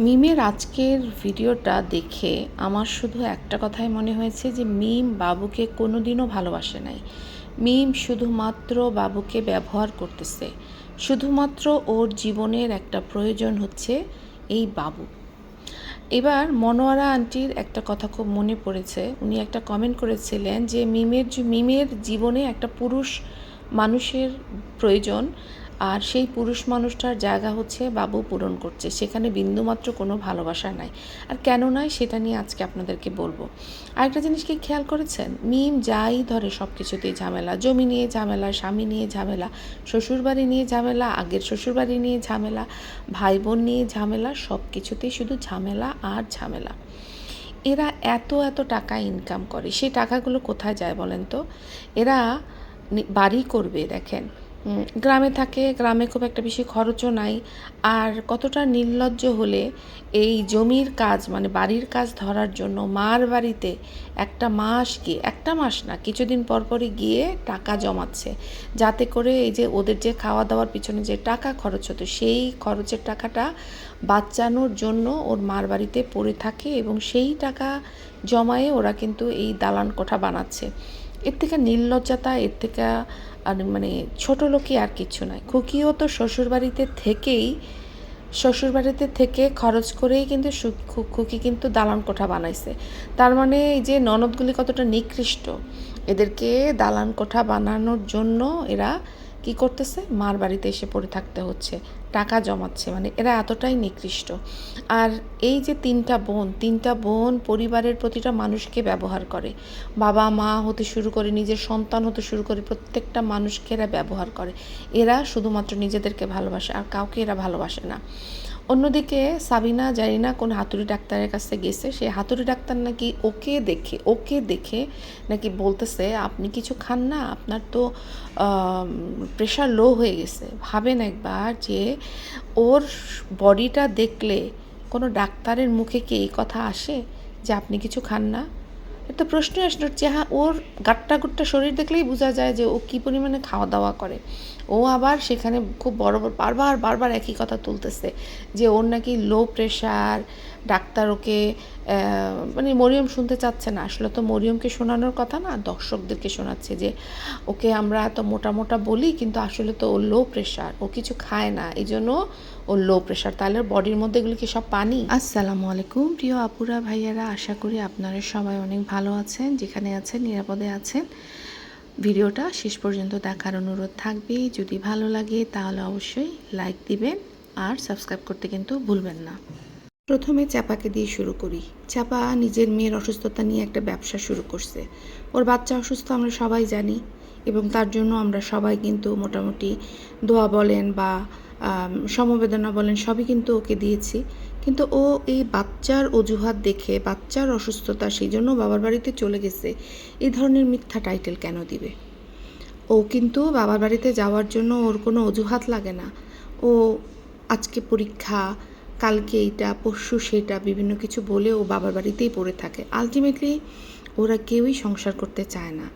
মিমের আজকের ভিডিওটা দেখে আমার শুধু একটা কথাই মনে হয়েছে যে মিম বাবুকে কোনোদিনও ভালোবাসে নাই। মিম শুধুমাত্র বাবুকে ব্যবহার করতেছে। শুধুমাত্র ওর জীবনের একটা প্রয়োজন হচ্ছে এই বাবু। এবার মনোয়ারা আন্টির একটা কথা খুব মনে পড়েছে। উনি একটা কমেন্ট করেছিলেন যে মিমের মিমের জীবনে একটা পুরুষ মানুষের প্রয়োজন। আর সেই পুরুষ মানুষটার জায়গা হচ্ছে বাবু পূরণ করছে। সেখানে বিন্দুমাত্র কোনো ভালোবাসা নাই। আর কেন নয় সেটা নিয়ে আজকে আপনাদেরকে বলব। আরেকটা জিনিস কি খেয়াল করেছেন? মিম যাই ধরে সব কিছুতেই ঝামেলা। জমি নিয়ে ঝামেলা, স্বামী নিয়ে ঝামেলা, শ্বশুরবাড়ি নিয়ে ঝামেলা, আগের শ্বশুরবাড়ি নিয়ে ঝামেলা ভাই বোন নিয়ে ঝামেলা সব কিছুতেই শুধু ঝামেলা আর ঝামেলা। এরা এত এত টাকা ইনকাম করে। সেই টাকাগুলো কোথায় যায় বলেন তো? এরা বাড়ি করবে, দেখেন। গ্রামে থাকে, গ্রামে খুব একটা বেশি খরচও নাই। আর কতটা নির্লজ্জ হলে এই জমির কাজ মানে বাড়ির কাজ ধরার জন্য মার বাড়িতে একটা মাস গিয়ে একটা মাস না, কিছুদিন পর পরই গিয়ে টাকা জমাচ্ছে। যাতে করে এই যে ওদের যে খাওয়া দাওয়ার পিছনে যে টাকা খরচ হতো, সেই খরচের টাকাটা বাঁচানোর জন্য ওর মার বাড়িতে পড়ে থাকে এবং সেই টাকা জমায়ে ওরা কিন্তু এই দালান কোঠা বানাচ্ছে। এর থেকে নির্লজ্জতা, এর থেকে আর মানে ছোট লোকই আর কিছু নয়। খুকিও তো শ্বশুরবাড়িতে থেকেই, শ্বশুরবাড়িতে থেকে খরচ করেই কিন্তু খুকি কিন্তু দালান কোঠা বানাইছে। তার মানে এই যে ননদগুলি কতটা নিকৃষ্ট, এদেরকে দালান কোঠা বানানোর জন্য এরা কি করতেছে? মার বাড়িতে এসে পড়ে থাকতে হচ্ছে। টাকা জমাচ্ছে মানে এরা এতটাই নিকৃষ্ট। আর এই যে তিনটা বোন তিনটা বোন পরিবারের প্রতিটা মানুষকে ব্যবহার করে। বাবা, মা হতে শুরু করে, নিজের সন্তান হতে শুরু করে প্রত্যেকটা মানুষকে এরা ব্যবহার করে। এরা শুধুমাত্র নিজেদেরকে ভালোবাসে, আর কাউকে এরা ভালোবাসে না। অন্যদিকে সাবিনা জানি না কোন হাতুড়ি ডাক্তারের কাছে গেছে সেই হাতুড়ি ডাক্তার নাকি ওকে দেখে ওকে দেখে নাকি বলতেছে, আপনি কিছু খান না, আপনার তো প্রেশার লো হয়ে গেছে। ভাবেন একবার যে ওর বডিটা দেখলে কোনো ডাক্তারের মুখে কি এই কথা আসে যে আপনি কিছু খান না? এটা প্রশ্ন আসলো যে হ্যাঁ ওর গাট্টা গুট্টা শরীর দেখলেই বোঝা যায় যে ও কী পরিমাণে খাওয়া দাওয়া করে। ও আবার সেখানে খুব বড় বড়, বারবার বারবার একই কথা তুলতেছে যে ওর নাকি লো প্রেশার ডাক্তার ওকে মানে মরিয়ম শুনতে চাচ্ছে না। আসলে তো মরিয়মকে শোনানোর কথা না, দর্শকদেরকে শোনাচ্ছে যে ওকে আমরা এত মোটা মোটা বলি, কিন্তু আসলে তো ও লো প্রেশার ও কিছু খায় না। এই জন্য ও লো প্রেশার তাহলে বডির মধ্যে এগুলো কি সব পানি? আসসালামু আলাইকুম, প্রিয় আপুরা, ভাইয়ারা, আশা করি আপনারা সবাই অনেক ভালো আছেন, যেখানে আছেন, নিরাপদে আছেন। ভিডিওটা শেষ পর্যন্ত দেখার অনুরোধ থাকবে, যদি ভালো লাগে তাহলে অবশ্যই লাইক দিবেন, আর সাবস্ক্রাইব করতে কিন্তু ভুলবেন না। প্রথমে চাপাকে দিয়ে শুরু করি। চাপা নিজের মেয়ের অসুস্থতা নিয়ে একটা ব্যবসা শুরু করছে। ওর বাচ্চা অসুস্থ আমরা সবাই জানি, এবং তার জন্য আমরা সবাই কিন্তু মোটামুটি দোয়া বলেন বা সমবেদনা বলেন, সবই কিন্তু ওকে দিয়েছি। কিন্তু ও এই বাচ্চার অজুহাত দেখে, বাচ্চার অসুস্থতা, সেই জন্য বাবার বাড়িতে চলে গেছে এই ধরনের মিথ্যা টাইটেল কেন দিবে? ও কিন্তু বাবার বাড়িতে যাওয়ার জন্য ওর কোনো অজুহাত লাগে না। ও আজকে পরীক্ষা, কালকে এইটা, পরশু সেটা, বিভিন্ন কিছু বলে ও বাবার বাড়িতেই পড়ে থাকে। আলটিমেটলি ওরা কেউই সংসার করতে চায় না।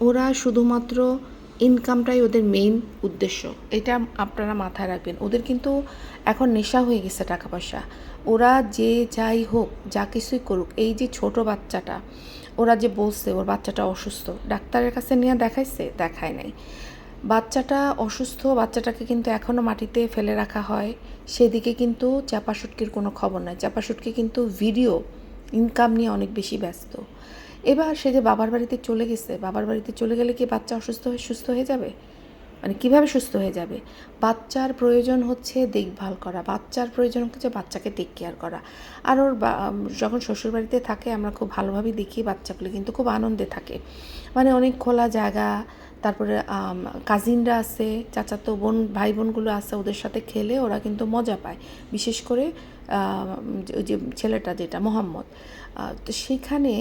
ওরা শুধুমাত্র ইনকামটাই ওদের মেইন উদ্দেশ্য। এটা আপনারা মাথায় রাখবেন। ওদের কিন্তু এখন নেশা হয়ে গেছে টাকা পয়সা ওরা যে যাই হোক, যা কিছুই করুক, এই যে ছোট বাচ্চাটা, ওরা যে বলছে, ওর বাচ্চাটা অসুস্থ, ডাক্তারের কাছে নিয়ে দেখাইছে, দেখায় নাই। বাচ্চাটা অসুস্থ, বাচ্চাটাকে কিন্তু এখনও মাটিতে ফেলে রাখা হয়। সেদিকে কিন্তু চাপাশুটকির কোনো খবর নাই। চাপাশুটকি কিন্তু ভিডিও ইনকাম নিয়ে অনেক বেশি ব্যস্ত। এবার সে যে বাবার বাড়িতে চলে গেছে, বাবার বাড়িতে চলে গেলে কি বাচ্চা অসুস্থ হয়ে, সুস্থ হয়ে যাবে? মানে কীভাবে সুস্থ হয়ে যাবে? বাচ্চার প্রয়োজন হচ্ছে দেখভাল করা, বাচ্চার প্রয়োজন হচ্ছে বাচ্চাকে টেক কেয়ার করা। আর ওর যখন শ্বশুরবাড়িতে থাকে, আমরা খুব ভালোভাবেই দেখি বাচ্চাগুলো কিন্তু খুব আনন্দে থাকে। মানে অনেক খোলা জায়গা, তারপরে কাজিনরা আছে, চাচাতো বোন ভাই বোনগুলো আছে ওদের সাথে খেলে ওরা কিন্তু মজা পায়। বিশেষ করে যে ছেলেটা যেটা, মোহাম্মদ। তো সেখানে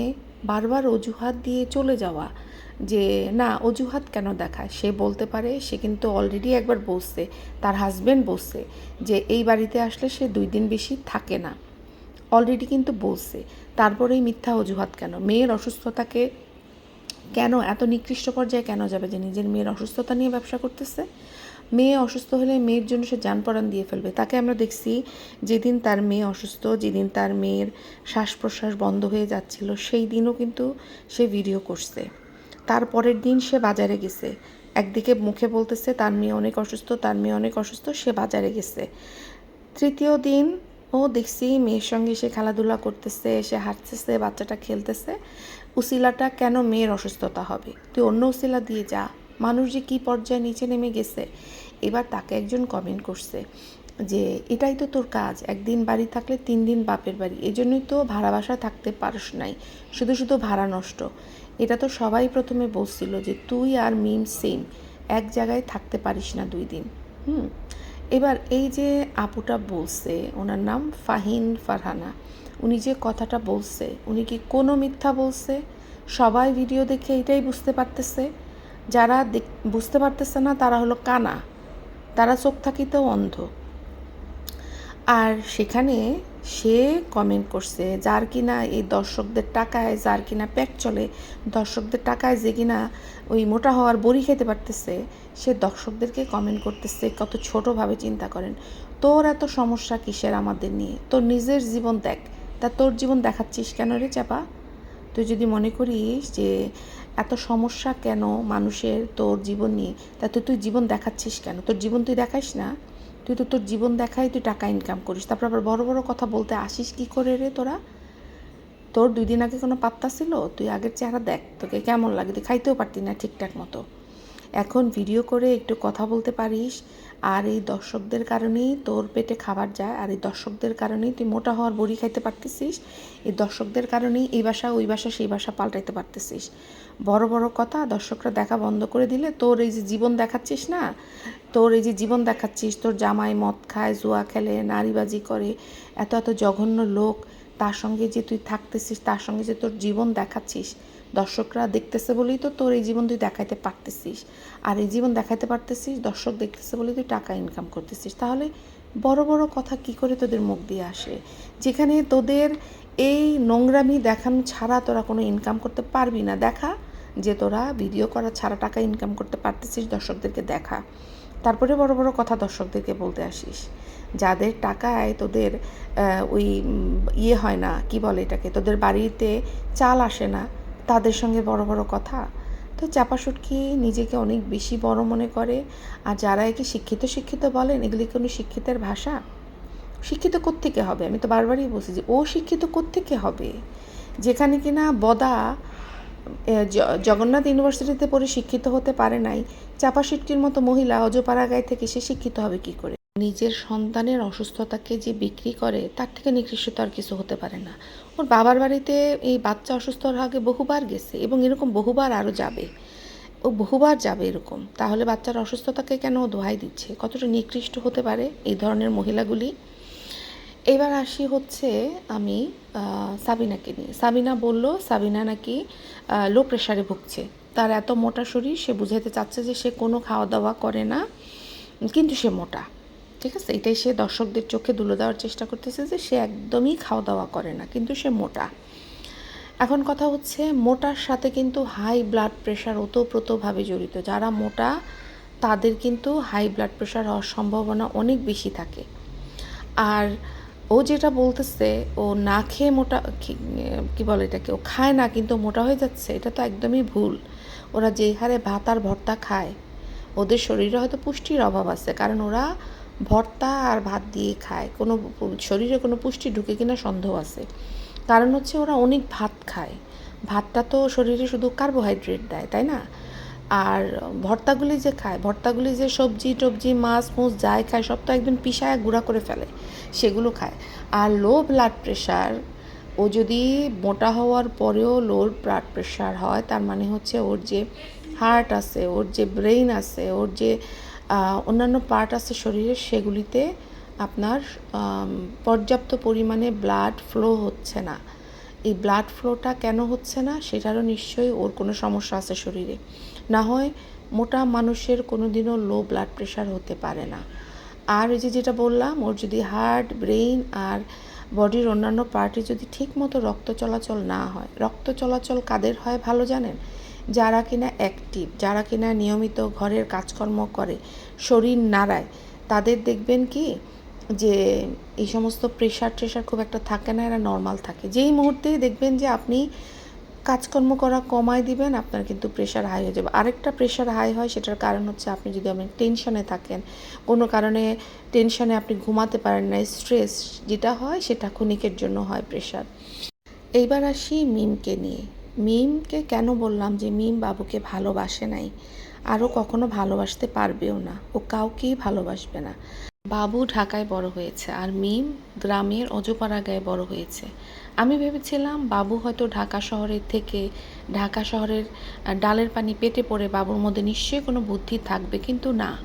বারবার অজুহাত দিয়ে চলে যাওয়া যে, না, অজুহাত কেন দেখায়? সে বলতে পারে, সে কিন্তু অলরেডি একবার বসছে তার হাজবেন্ড বসছে যে, এই বাড়িতে আসলে সে দুই দিন বেশি থাকে না। অলরেডি কিন্তু বলছে, তারপরেই মিথ্যা অজুহাত কেন? মেয়ের অসুস্থতাকে কেন এত নিকৃষ্ট পর্যায়ে কেন যাবে যে নিজের মেয়ের অসুস্থতা নিয়ে ব্যবসা করতেছে? মেয়ে অসুস্থ হলে মেয়ের জন্য সে যান পরাণ দিয়ে ফেলবে। তাকে আমরা দেখছি যেদিন তার মেয়ে অসুস্থ, যেদিন তার মেয়ের শ্বাস প্রশ্বাস বন্ধ হয়ে যাচ্ছিল, সেই দিনও কিন্তু সে ভিডিও করছে। তার পরের দিন সে বাজারে গেছে। একদিকে মুখে বলতেছে, তার মেয়ে অনেক অসুস্থ, তার মেয়ে অনেক অসুস্থ সে বাজারে গেছে। তৃতীয় দিন ও দেখছি মেয়ের সঙ্গে সে খেলাধুলা করতেছে, সে হাঁটতেছে, বাচ্চাটা খেলতেছে। উসিলাটা কেন মেয়ের অসুস্থতা হবে? তুই অন্য উসিলা দিয়ে যা। মানুষ যে কী পর্যায়ে নিচে নেমে গেছে, এবার তাকে একজন কমেন্ট করছে যে, এটাই তো তোর কাজ, একদিন বাড়ি থাকলে তিন দিন বাপের বাড়ি এই জন্যই তো ভাড়া বাসা থাকতে পারস নাই, শুধু শুধু ভাড়া নষ্ট। এটা তো সবাই প্রথমে বলছিল যে, তুই আর মিম সেম এক জায়গায় থাকতে পারিস না দুই দিন। হুম, এবার এই যে আপুটা বলছে, ওনার নাম ফাহিন ফারহানা, উনি যে কথাটা বলছে, উনি কি কোনো মিথ্যা বলছে? সবাই ভিডিও দেখে এটাই বুঝতে পারতেছে? যারা বুঝতে পারতেছে না, তারা হলো কানা। তারা চোখ থাকিতেও অন্ধ। আর সেখানে সে কমেন্ট করছে, যার কিনা এই দর্শকদের টাকায়, যার কিনা পেট চলে, দর্শকদের টাকায় যে কিনা ওই মোটা হওয়ার বড়ি খেতে পারতেছে, সে দর্শকদেরকে কমেন্ট করতেছে, কত ছোটোভাবে চিন্তা করেন। তোর এত সমস্যা কিসের আমাদের নিয়ে? তোর নিজের জীবন দেখ। তা তোর জীবন দেখাচ্ছিস কেন রে চাপা? তুই যদি মনে করিস যে এত সমস্যা কেন মানুষের তোর জীবন নিয়ে? তা তুই তুই জীবন দেখাচ্ছিস কেন? তোর জীবন তুই দেখাইস না। তুই তো তোর জীবন দেখাই, তুই টাকা ইনকাম করিস। তারপর আবার বড় বড় কথা বলতে আসিস কি করে রে তোরা? তোর দুই দিন আগে কোনো পাত্তা ছিল? তুই আগের চেহারা দেখ, তোকে কেমন লাগে? তুই খাইতেও পারতি না ঠিকঠাক মতো। এখন ভিডিও করে একটু কথা বলতে পারিস। আর এই দর্শকদের কারণেই তোর পেটে খাবার যায়, আর এই দর্শকদের কারণেই তুই মোটা হওয়ার বড়ি খাইতে পারতেছিস। এই দর্শকদের কারণেই এই বাসা, ওই বাসা, সেই বাসা পাল্টাইতে পারতেছিস। বড় বড় কথা, দর্শকরা দেখা বন্ধ করে দিলে তোর এই যে জীবন দেখাচ্ছিস না, তোর এই যে জীবন দেখাচ্ছিস, তোর জামাই মদ খায়, জুয়া খেলে, নারীবাজি করে, এত এত জঘন্য লোক, তার সঙ্গে যে তুই থাকতেছিস, তার সঙ্গে যে তোর জীবন দেখাচ্ছিস দর্শকরা দেখতেছে বলেই তো তোর এই জীবন তুই দেখাইতে পারতেছিস। আর এই জীবন দেখাইতে পারতেছিস, দর্শক দেখতেছে বলেই তুই টাকা ইনকাম করতেছিস। তাহলে বড় বড় কথা কি করে তোদের মুখ দিয়ে আসে? যেখানে তোদের এই নোংরামি দেখানো ছাড়া তোরা কোনো ইনকাম করতে পারবি না। দেখা যে তোরা ভিডিও করা ছাড়া টাকা ইনকাম করতে পারতেছিস দর্শকদেরকে দেখা। তারপরে বড় বড় কথা দর্শকদেরকে বলতে আসিস। যাদের টাকায় তোদের ওই ইয়ে হয় না, কি বলে এটাকে? তোদের বাড়িতে চাল আসে না। তাদের সঙ্গে বড় বড় কথা। তো চাপাসুটকি নিজেকে অনেক বেশি বড় মনে করে। আর যারা একে শিক্ষিত শিক্ষিত বলেন, এগুলি কোনো শিক্ষিতের ভাষা? শিক্ষিত কোত্থেকে হবে? আমি তো বারবারই বলছি যে, ও শিক্ষিত কোত্থেকে হবে? যেখানে কিনা বদা জগন্নাথ ইউনিভার্সিটিতে পড়ে শিক্ষিত হতে পারে নাই। চাপা সিটকির মতো মহিলা অজপাড়া গায়ে থেকে সে শিক্ষিত হবে কি করে? নিজের সন্তানের অসুস্থতাকে যে বিক্রি করে, তার থেকে নিকৃষ্ট আর কিছু হতে পারে না। ওর বাবার বাড়িতে এই বাচ্চা অসুস্থ হওয়ার আগে বহুবার গেছে এবং এরকম বহুবার আরও যাবে। ও বহুবার যাবে এরকম। তাহলে বাচ্চার অসুস্থতাকে কেন ও দোহাই দিচ্ছে? কতটা নিকৃষ্ট হতে পারে এই ধরনের মহিলাগুলি? এবার আসি হচ্ছে আমি সাবিনাকে নিয়ে। সাবিনা বলল, সাবিনা নাকি লো প্রেশারে ভুগছে। তার এত মোটা শরীর, সে বুঝাইতে চাচ্ছে যে সে কোনো খাওয়া দাওয়া করে না, কিন্তু সে মোটা। ঠিক আছে? এটাই সে দর্শকদের চোখে তুলে দেওয়ার চেষ্টা করতেছে যে সে একদমই খাওয়া দাওয়া করে না, কিন্তু সে মোটা। এখন কথা হচ্ছে, মোটার সাথে কিন্তু হাই ব্লাড প্রেশার ওতপ্রোতভাবে জড়িত। যারা মোটা, তাদের কিন্তু হাই ব্লাড প্রেশার হওয়ার সম্ভাবনা অনেক বেশি থাকে। আর ও যেটা বলতেছে, ও না খেয়ে মোটা কি- বলে এটাকে, ও খায় না কিন্তু মোটা হয়ে যাচ্ছে, এটা তো একদমই ভুল। ওরা যে হারে ভাত আর ভর্তা খায়, ওদের শরীরে হয়তো পুষ্টির অভাব আছে, কারণ ওরা ভর্তা আর ভাত দিয়ে খায়। কোনো শরীরে কোনো পুষ্টি ঢুকে কিনা সন্দেহ আছে। কারণ হচ্ছে ওরা অনেক ভাত খায়। ভাতটা তো শরীরে শুধু কার্বোহাইড্রেট দেয়, তাই না? আর ভর্তাগুলি যে খায়, ভর্তাগুলি যে সবজি টবজি, মাছ, মুছ যাই খায়, সব তো একদম পিসায় গুঁড়া করে ফেলে, সেগুলো খায়। আর লো ব্লাড প্রেশার ও যদি মোটা হওয়ার পরেও লো ব্লাড প্রেশার হয়, তার মানে হচ্ছে ওর যে হার্ট আছে, ওর যে ব্রেইন আছে, ওর যে অন্যান্য পার্ট আছে শরীরের, সেগুলিতে আপনার পর্যাপ্ত পরিমাণে ব্লাড ফ্লো হচ্ছে না। এই ব্লাড ফ্লোটা কেন হচ্ছে না, সেটারও নিশ্চয়ই ওর কোনো সমস্যা আছে শরীরে। না হয় মোটা মানুষের কোনো দিনও লো ব্লাড প্রেশার হতে পারে না। আর ওই যে যেটা বললাম, ওর যদি হার্ট ব্রেইন আর বডির অন্যান্য পার্টে যদি ঠিক মতো রক্ত চলাচল না হয়, রক্ত চলাচল কাদের হয় ভালো জানেন? যারা কিনা অ্যাক্টিভ যারা কিনা নিয়মিত ঘরের কাজকর্ম করে, শরীর নাড়ায়, তাদের দেখবেন কি যে এই সমস্ত প্রেশার ট্রেশার খুব একটা থাকে না, এরা নর্মাল থাকে। যেই মুহূর্তেই দেখবেন যে আপনি কাজকর্ম করা কমায় দিবেন, আপনার কিন্তু প্রেশার হাই হয়ে যাবে। আরেকটা প্রেশার হাই হয়, সেটার কারণ হচ্ছে আপনি যদি অনেক টেনশনে থাকেন, কোনো কারণে টেনশনে আপনি ঘুমাতে পারেন না স্ট্রেস যেটা হয় সেটা ক্ষণিকের জন্য হয় প্রেশার এইবার আসি মিমকে নিয়ে। মিমকে কেন বললাম যে মিম বাবুকে ভালোবাসে নাই? আরও কখনো ভালোবাসতে পারবেও না। ও কাউকেই ভালোবাসবে না। বাবু ঢাকায় বড় হয়েছে আর মিম গ্রামের অজপাড়া গায়ে বড় হয়েছে। আমি ভেবেছিলাম বাবু হয়তো ঢাকা শহরের থেকে, ঢাকা শহরের ডালের পানি পেটে পড়ে বাবুর মধ্যে নিশ্চয়ই কোনো বুদ্ধি থাকবে, কিন্তু না।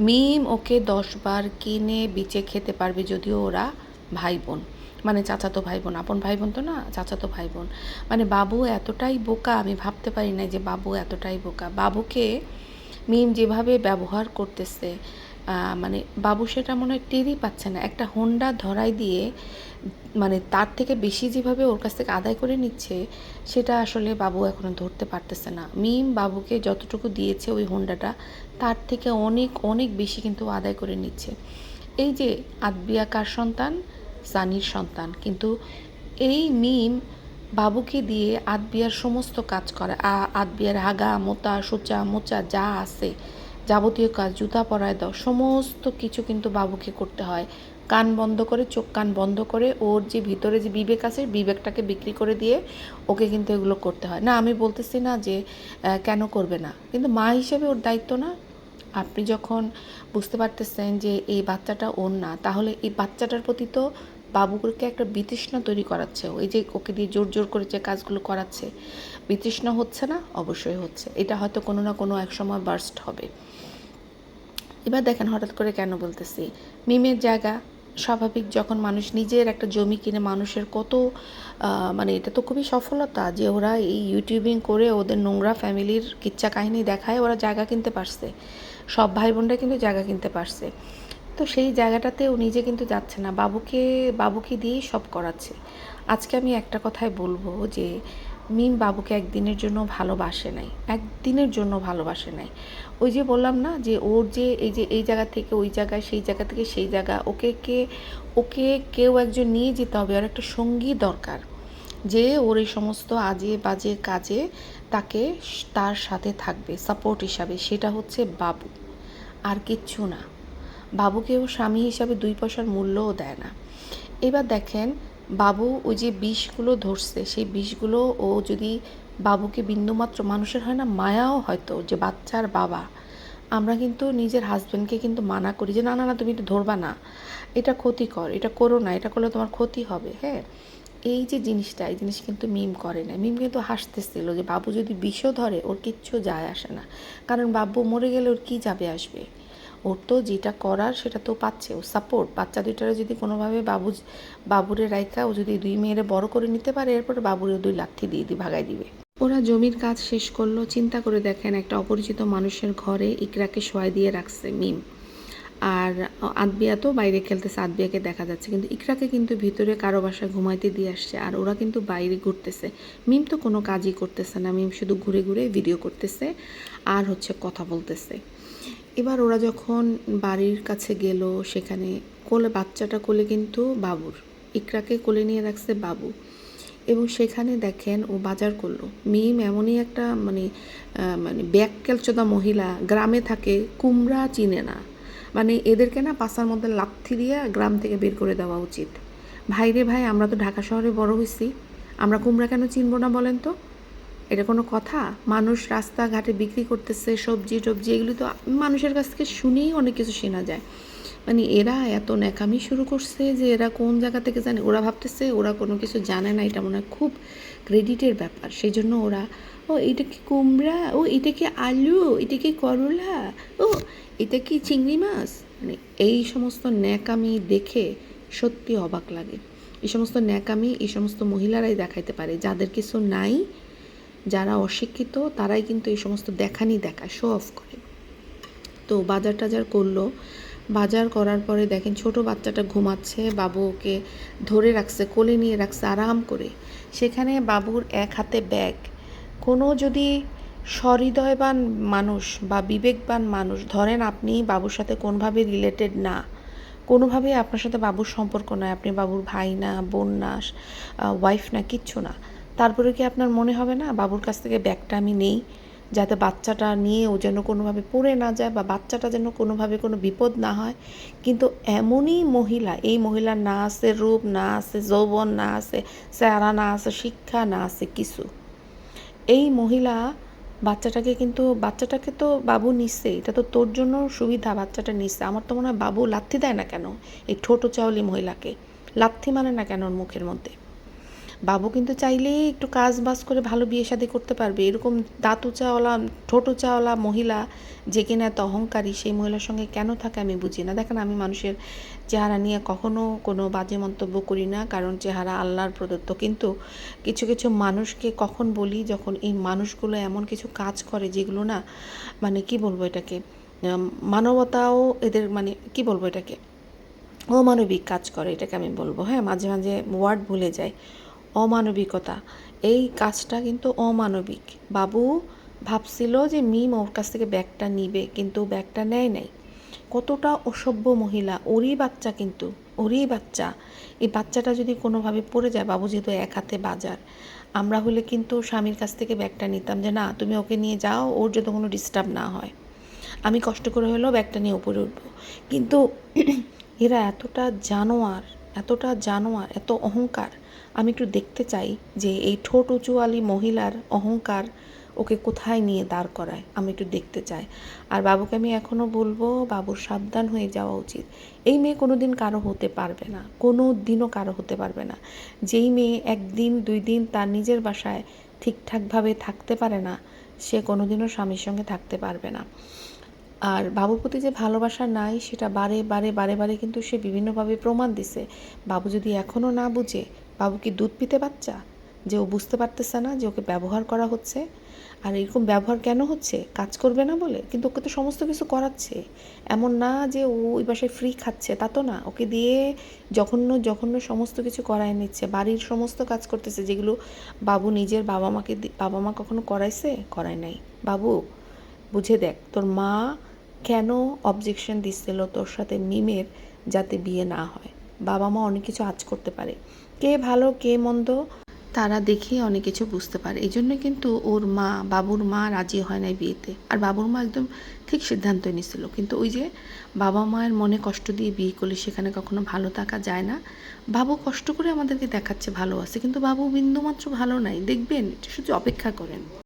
মিম ওকে দশবার কিনে বিচে খেতে পারবে যদিও ওরা ভাই বোন। মানে চাচাতো ভাই বোন আপন ভাই বোন তো না, চাচাতো ভাই বোন মানে বাবু এতটাই বোকা, আমি ভাবতে পারি না যে বাবু এতটাই বোকা। বাবুকে মিম যেভাবে ব্যবহার করতেছে মানে বাবু সেটা মনে হয় টেরই পাচ্ছে না। একটা হোন্ডা ধরাই দিয়ে মানে তার থেকে বেশি যেভাবে ওর কাছ থেকে আদায় করে নিচ্ছে, সেটা আসলে বাবু এখনও ধরতে পারতেছে না। মিম বাবুকে যতটুকু দিয়েছে ওই হোন্ডাটা তার থেকে অনেক অনেক বেশি কিন্তু আদায় করে নিচ্ছে। এই যে আদবিয়া কার সন্তান সানির সন্তান। কিন্তু এই মিম বাবুকে দিয়ে আদবিয়ার সমস্ত কাজ করে। আদবিয়ার হাগা, মোতা, সোচা, মোচা যা আছে, যাবতীয় কাজ, জুতা, পরায় দাও, সমস্ত কিছু কিন্তু বাবুকে করতে হয়। কান বন্ধ করে, চোখ কান বন্ধ করে ওর যে ভিতরে যে বিবেক আছে, বিবেকটাকে বিক্রি করে দিয়ে ওকে কিন্তু এগুলো করতে হয়। না, আমি বলতেছি না যে কেন করবে না। কিন্তু মা হিসেবে ওর দায়িত্ব না আপনি যখন বুঝতে পারতেছেন যে এই বাচ্চাটা ওর না, তাহলে এই বাচ্চাটার প্রতি তো বাবুকে একটা বিতৃষ্ণা তৈরি করাচ্ছে, ওই যে ওকে দিয়ে জোর জোর করে যে কাজগুলো করাচ্ছে। বিতৃষ্ণা হচ্ছে না? অবশ্যই হচ্ছে। এটা হয়তো কোনো না কোনো এক সময় বার্স্ট হবে। এবার দেখেন হঠাৎ করে কেন বলতেছি, মিমের জায়গা স্বাভাবিক যখন মানুষ নিজের একটা জমি কিনে মানুষের কত মানে এটা তো খুবই সফলতা যে ওরা এই ইউটিউবিং করে ওদের নোংরা ফ্যামিলির কিচ্ছা কাহিনী দেখায়, ওরা জায়গা কিনতে পারছে। সব ভাই বোনরা কিন্তু জায়গা কিনতে পারছে। তো সেই জায়গাটাতে ও নিজে কিন্তু যাচ্ছে না। বাবুকে বাবুকে দিয়েই সব করাচ্ছে। আজকে আমি একটা কথাই বলব যে, মিম বাবুকে একদিনের জন্য ভালোবাসে নাই। একদিনের জন্য ভালোবাসে নাই। ওই যে বললাম না যে, ওর যে এই যে, এই জায়গা থেকে ওই জায়গায়, সেই জায়গা থেকে সেই জায়গা, ওকে কে, ওকে কেউ একজন নিয়ে যেতে হবে। আর একটা সঙ্গী দরকার। যে ওর এই সমস্ত আজে বাজে কাজে তাকে তার সাথে থাকবে সাপোর্ট হিসাবে। সেটা হচ্ছে বাবু। আর কিচ্ছু না। বাবুকেও স্বামী হিসাবে দুই পয়সার মূল্যও দেয় না। এবার দেখেন, বাবু ওই যে বিষগুলো ধরছে, সেই বিষগুলো ও যদি বাবুকে বিন্দুমাত্র মানুষের হয় না, মায়াও হয়তো যে বাচ্চার বাবা। আমরা কিন্তু নিজের হাজব্যান্ডকে কিন্তু মানা করি যে, না না না, তুমি এটা ধরবা না। এটা ক্ষতিকর, এটা করো না, এটা করলে তোমার ক্ষতি হবে। হ্যাঁ? এই যে জিনিসটা, এই জিনিস কিন্তু মিম করে না মিম কিন্তু হাসতেছিল যে, বাবু যদি বিষও ধরে, ওর কিচ্ছু যায় আসে না। কারণ বাবু মরে গেলে ওর কী যাবে আসবে? ওর তো যেটা করার সেটা তো পাচ্ছে, ও সাপোর্ট বাচ্চা দুইটারে যদি কোনোভাবে বাবু, বাবুরে রাইকা ও যদি দুই মেয়েরে বড় করে নিতে পারে, এরপরে বাবুরে দুই লাথি দিয়ে দিয়ে ভাগাই দিবে। ওরা জমির কাজ শেষ করল, চিন্তা করে দেখেন একটা অপরিচিত মানুষের ঘরে ইকরাকে শোয়াই দিয়ে রাখছে মিম। আর আদবিয়া তো বাইরে খেলতেছে, আদবিয়াকে দেখা যাচ্ছে। কিন্তু ইকরাকে কিন্তু ভিতরে কারও বাসায় ঘুমাইতে দিয়ে আসছে, আর ওরা কিন্তু বাইরে ঘুরতেছে। মিম তো কোনো কাজই করতেছে না, মিম শুধু ঘুরে ঘুরে ভিডিও করতেছে আর হচ্ছে কথা বলতেছে। এবার ওরা যখন বাড়ির কাছে গেল, সেখানে কোলে, বাচ্চাটা কোলে কিন্তু বাবুর। ইকরাকে কোলে নিয়ে রাখছে বাবু। এবং সেখানে দেখেন ও বাজার করল। মিম এমনই একটা মানে মানে ব্যাককেলচোদা মহিলা, গ্রামে থাকে, কুমড়া চিনে না। মানে এদেরকে না পাশার মধ্যে লাথি দিয়ে গ্রাম থেকে বের করে দেওয়া উচিত। ভাই রে ভাই, আমরা তো ঢাকা শহরে বড় হয়েছি আমরা কুমড়া কেন চিনব না বলেন তো? এটা কোনো কথা? মানুষ রাস্তাঘাটে বিক্রি করতেছে, সবজি টবজি, এগুলি তো মানুষের কাছ থেকে শুনেই অনেক কিছু শোনা যায়। মানে এরা এত ন্যাকামি শুরু করছে যে এরা কোন জায়গা থেকে জানে? ওরা ভাবতেছে, ওরা কোনো কিছু জানে না, এটা মনে হয় খুব ক্রেডিটের ব্যাপার। সেই জন্য ওরা ও, এটা কি কুমড়া? ও, এটা কি আলু? এটা কি করলা? ও, এটা কি চিংড়ি মাছ? মানে এই সমস্ত ন্যাকামি দেখে সত্যি অবাক লাগে। এই সমস্ত ন্যাকামি, এই সমস্ত মহিলারাই দেখাইতে পারে। যাদের কিছু নাই, যারা অশিক্ষিত, তারাই কিন্তু এই সমস্ত দেখানি দেখায় শো অফ করে। তো বাজার টাজার করল। বাজার করার পরে দেখেন ছোট বাচ্চাটা ঘুমাচ্ছে বাবু ওকে ধরে রাখছে, কোলে নিয়ে রাখছে আরাম করে। সেখানে বাবুর এক হাতে ব্যাগ। কোনো যদি সহৃদয়বান মানুষ বা বিবেকবান মানুষ, ধরেন আপনি বাবুর সাথে কোনোভাবে রিলেটেড না, কোনোভাবেই আপনার সাথে বাবুর সম্পর্ক নয়, আপনি বাবুর ভাই না, বোন না ওয়াইফ না, কিচ্ছু না তারপরে কি আপনার মনে হবে না, বাবুর কাছ থেকে ব্যাগটা আমি নেই, যাতে বাচ্চাটা নিয়ে ও যেন কোনোভাবে পড়ে না যায় বা বাচ্চাটা যেন কোনোভাবে কোনো বিপদ না হয়? কিন্তু এমনই মহিলা, এই মহিলার না আছে রূপ, না আছে যৌবন, না আছে চেহারা, না আছে শিক্ষা, না আছে কিছু এই মহিলা বাচ্চাটাকে কিন্তু, বাচ্চাটাকে তো বাবু নিচ্ছে, এটা তো তোর জন্য সুবিধা, বাচ্চাটা নিচ্ছে। আমার তো মনে হয় বাবু লাথি দেয় না কেন? এই ঠোঁটো চাওলি মহিলাকে। লাথি মানে না কেন ওর মুখের মধ্যে? বাবু কিন্তু চাইলেই একটু কাজ বাজ করে ভালো বিয়ে শাদি করতে পারবে। এরকম দাঁতু চাওয়ালা, ঠোঁটো চাওয়ালা মহিলা যে কিনা এত অহংকারী, সেই মহিলার সঙ্গে কেন থাকে আমি বুঝি না। দেখেন, আমি মানুষের চেহারা নিয়ে কখনো কোনো বাজে মন্তব্য করি না, কারণ চেহারা আল্লাহর প্রদত্ত। কিন্তু কিছু কিছু মানুষকে কখন বলি যখন এই মানুষগুলো এমন কিছু কাজ করে যেগুলো না মানে কি বলব এটাকে মানবতাও এদের মানে কি বলব এটাকে, অমানবিক কাজ করে এটাকে আমি বলব। হ্যাঁ মাঝে মাঝে ওয়ার্ড ভুলে যাই। অমানবিকতা। এই কাজটা কিন্তু অমানবিক। বাবু ভাবছিল যে মিম ওর কাছ থেকে ব্যাগটা নিবে, কিন্তু ব্যাগটা নেয় নাই। কতটা অসভ্য মহিলা, ওরই বাচ্চা কিন্তু, ওরই বাচ্চা। এই বাচ্চাটা যদি কোনোভাবে পড়ে যায়, বাবু যেহেতু এক হাতে বাজার, আমরা হলে কিন্তু স্বামীর কাছ থেকে ব্যাগটা নিতাম যে, না, তুমি ওকে নিয়ে যাও, ওর যাতে কোনো ডিস্টার্ব না হয়। আমি কষ্ট করে হলেও ব্যাগটা নিয়ে উপরে উঠবো। কিন্তু এরা এতটা জানোয়ার এতটা জানোয়ার, এত অহংকার আমি একটু দেখতে চাই যে এই ঠোঁট উঁচুয়ালি মহিলার অহংকার ওকে কোথায় নিয়ে দাঁড় করায়, আমি একটু দেখতে চাই। আর বাবুকে আমি এখনও বলব, বাবুর সাবধান হয়ে যাওয়া উচিত। এই মেয়ে কোনো দিন কারও হতে পারবে না কোনো দিনও কারও হতে পারবে না। যেই মেয়ে একদিন, দুই দিন তার নিজের বাসায় ঠিকঠাকভাবে থাকতে পারে না, সে কোনোদিনও স্বামীর সঙ্গে থাকতে পারবে না। আর বাবুর প্রতি যে ভালোবাসা নাই, সেটা বারে বারে বারে বারে কিন্তু সে বিভিন্নভাবে প্রমাণ দিছে। বাবু যদি এখনও না বুঝে বাবু কি দুধ পিতে বাচ্চা? যে ও বুঝতে পারতেছে না যে ওকে ব্যবহার করা হচ্ছে। আর এরকম ব্যবহার কেন হচ্ছে? কাজ করবে না বলে? কিন্তু ওকে তো সমস্ত কিছু করাচ্ছে। এমন না যে ও ওই বাসায় ফ্রি খাচ্ছে, তা তো না। ওকে দিয়ে জঘন্য জঘন্য সমস্ত কিছু করায় নিচ্ছে, বাড়ির সমস্ত কাজ করতেছে, যেগুলো বাবু নিজের বাবা মাকে বাবা মা কখনো করাইছে? করায় নাই। বাবু, বুঝে দেখ, তোর মা কেন অবজেকশন দিচ্ছিল তোর সাথে মিমের যাতে বিয়ে না হয়? বাবা মা অনেক কিছু আজ করতে পারে। কে ভালো, কে মন্দ, তারা দেখে অনেক কিছু বুঝতে পারে। এই জন্য কিন্তু ওর মা, বাবুর মা রাজি হয় নাই বিয়েতে। আর বাবুর মা একদম ঠিক সিদ্ধান্ত নিছিল। কিন্তু ওই যে বাবা মায়ের মনে কষ্ট দিয়ে বিয়ে করলে সেখানে কখনো ভালো থাকা যায় না। বাবু কষ্ট করে আমাদেরকে দেখাচ্ছে ভালো আছে কিন্তু বাবু বিন্দুমাত্র ভালো নাই। দেখবেন, এটা শুধু অপেক্ষা করেন।